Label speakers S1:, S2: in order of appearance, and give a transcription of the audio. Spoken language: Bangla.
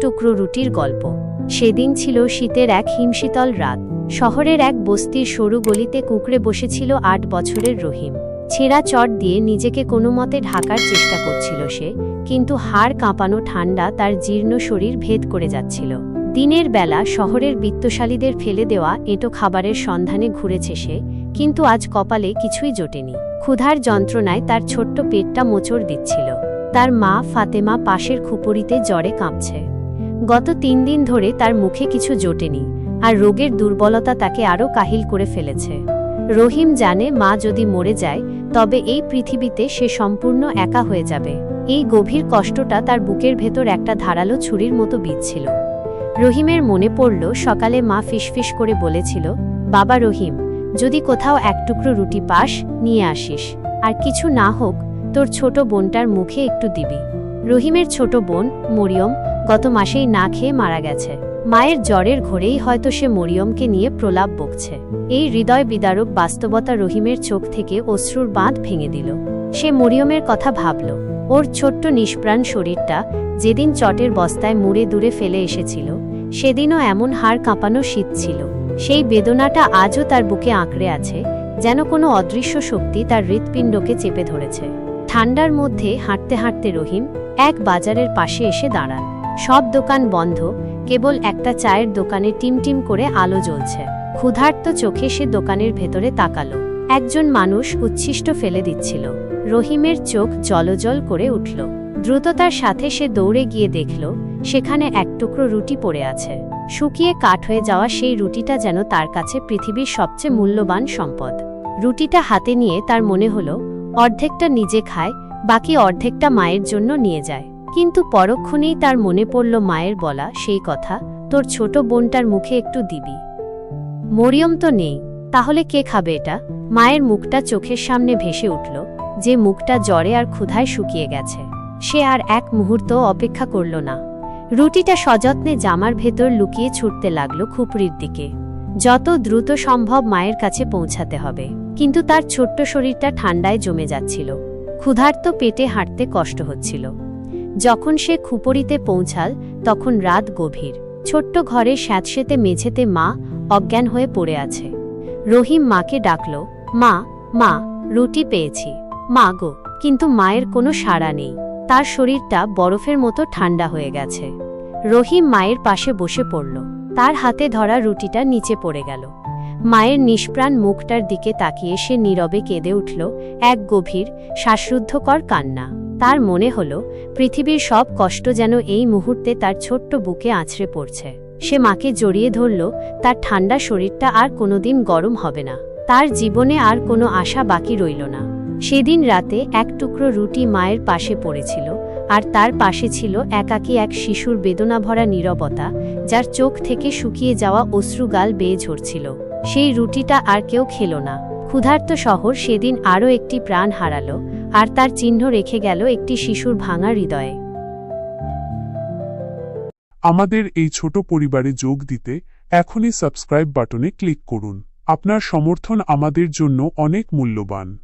S1: টুকরো রুটির গল্প। সেদিন ছিল শীতের এক হিমশীতল রাত। শহরের এক বস্তির সরু গলিতে কুকড়ে বসেছিল আট বছরের রহিম। ছেঁড়া চট দিয়ে নিজেকে কোনো মতে ঢাকার চেষ্টা করছিল সে, কিন্তু হাড় কাঁপানো ঠান্ডা তার জীর্ণ শরীর ভেদ করে যাচ্ছিল। দিনের বেলা শহরের বিত্তশালীদের ফেলে দেওয়া এঁটো খাবারের সন্ধানে ঘুরেছে সে, কিন্তু আজ কপালে কিছুই জোটেনি। ক্ষুধার যন্ত্রণায় তার ছোট্ট পেটটা মোচড় দিচ্ছিল। তার মা ফাতেমা পাশের খুপরিতে জ্বরে কাঁপছে। গত তিন দিন ধরে তার মুখে কিছু জোটেনি, আর রোগের দুর্বলতা তাকে আরও কাহিল করে ফেলেছে। রহিম জানে মা যদি মরে যায়, তবে এই পৃথিবীতে সে সম্পূর্ণ একা হয়ে যাবে। এই গভীর কষ্টটা তার বুকের ভেতর একটা ধারালো ছুরির মতো বিচ্ছিল রহিমের মনে পড়ল, সকালে মা ফিসফিস করে বলেছিল, বাবা রহিম, যদি কোথাও এক টুকরো রুটি পাস, নিয়ে আসিস। আর কিছু না হোক, তোর ছোট বোনটার মুখে একটু দিবি। রহিমের ছোট বোন মরিয়ম গত মাসেই না খেয়ে মারা গেছে। মায়ের জ্বরের ঘোরেই হয়তো সে মরিয়মকে নিয়ে প্রলাপ বকছে। এই হৃদয় বিদারক বাস্তবতা রহিমের চোখ থেকে অশ্রুর বাঁধ ভেঙে দিল। সে মরিয়মের কথা ভাবল। ওর ছোট্ট নিষ্প্রাণ শরীরটা যেদিন চটের বস্তায় মুড়ে দূরে ফেলে এসেছিল, সেদিনও এমন হাড় কাঁপানো শীত ছিল। সেই বেদনাটা আজও তার বুকে আঁকড়ে আছে, যেন কোনো অদৃশ্য শক্তি তার হৃৎপিণ্ডকে চেপে ধরেছে। ঠান্ডার মধ্যে হাঁটতে হাঁটতে রহিম এক বাজারের পাশে এসে দাঁড়ান। সব দোকান বন্ধ, কেবল একটা চায়ের দোকানে টিমটিম করে আলো জ্বলছে। ক্ষুধার্ত চোখে সে দোকানের ভেতরে তাকালো। একজন মানুষ উচ্ছিষ্ট ফেলে দিচ্ছিল। রহিমের চোখ জলজল করে উঠল। দ্রুততার সাথে সে দৌড়ে গিয়ে দেখল, সেখানে এক টুকরো রুটি পড়ে আছে। শুকিয়ে কাঠ হয়ে যাওয়া সেই রুটিটা যেন তার কাছে পৃথিবীর সবচেয়ে মূল্যবান সম্পদ। রুটিটা হাতে নিয়ে তার মনে হলো, অর্ধেকটা নিজে খায়, বাকি অর্ধেকটা মায়ের জন্য নিয়ে যায়। কিন্তু পরক্ষণেই তার মনে পড়ল মায়ের বলা সেই কথা, তোর ছোট বোনটার মুখে একটু দিবি। মরিয়ম তো নেই, তাহলে কে খাবে এটা? মায়ের মুখটা চোখের সামনে ভেসে উঠল, যে মুখটা জ্বরে আর ক্ষুধায় শুকিয়ে গেছে। সে আর এক মুহূর্ত অপেক্ষা করল না। রুটিটা সযত্নে জামার ভেতর লুকিয়ে ছুটতে লাগল খুপড়ির দিকে। যত দ্রুত সম্ভব মায়ের কাছে পৌঁছাতে হবে, কিন্তু তার ছোট্ট শরীরটা ঠান্ডায় জমে যাচ্ছিল। ক্ষুধার্ত পেটে হাঁটতে কষ্ট হচ্ছিল। যখন সে খুপরিতে পৌঁছাল, তখন রাত গভীর। ছোট্ট ঘরে স্যাঁতসেতে মেঝেতে মা অজ্ঞান হয়ে পড়ে আছে। রহিম মাকে ডাকল, মা মা, রুটি পেয়েছি। মা গো, কিন্তু মায়ের কোনো সাড়া নেই। তার শরীরটা বরফের মতো ঠান্ডা হয়ে গেছে। রহিম মায়ের পাশে বসে পড়ল। তার হাতে ধরা রুটিটা নিচে পড়ে গেল। মায়ের নিষ্প্রাণ মুখটার দিকে তাকিয়ে সে নীরবে কেঁদে উঠল, এক গভীর, শ্বাসরুদ্ধকর কান্না। তার মনে হল, পৃথিবীর সব কষ্ট যেন এই মুহূর্তে তার ছোট্ট বুকে আছড়ে পড়ছে। সে মাকে জড়িয়ে ধরল, তার ঠান্ডা শরীরটা আর কোনোদিন গরম হবে না। তার জীবনে আর কোনো আশা বাকি রইল না। সেদিন রাতে এক টুকরো রুটি মায়ের পাশে পড়েছিল, আর তার পাশে ছিল একাকী এক শিশুর বেদনাভরা নীরবতা, যার চোখ থেকে শুকিয়ে যাওয়া অশ্রুগাল বেয়ে ঝরছিল। সেই রুটিটা আর কেউ খেল না। ক্ষুধার্ত শহর সেদিন আরও একটি প্রাণ হারালো আর তার চিহ্ন রেখে গেল একটি শিশুর ভাঙা হৃদয়ে।
S2: আমাদের এই ছোট পরিবারে যোগ দিতে এখনই সাবস্ক্রাইব বাটনে ক্লিক করুন। আপনার সমর্থন আমাদের জন্য অনেক মূল্যবান।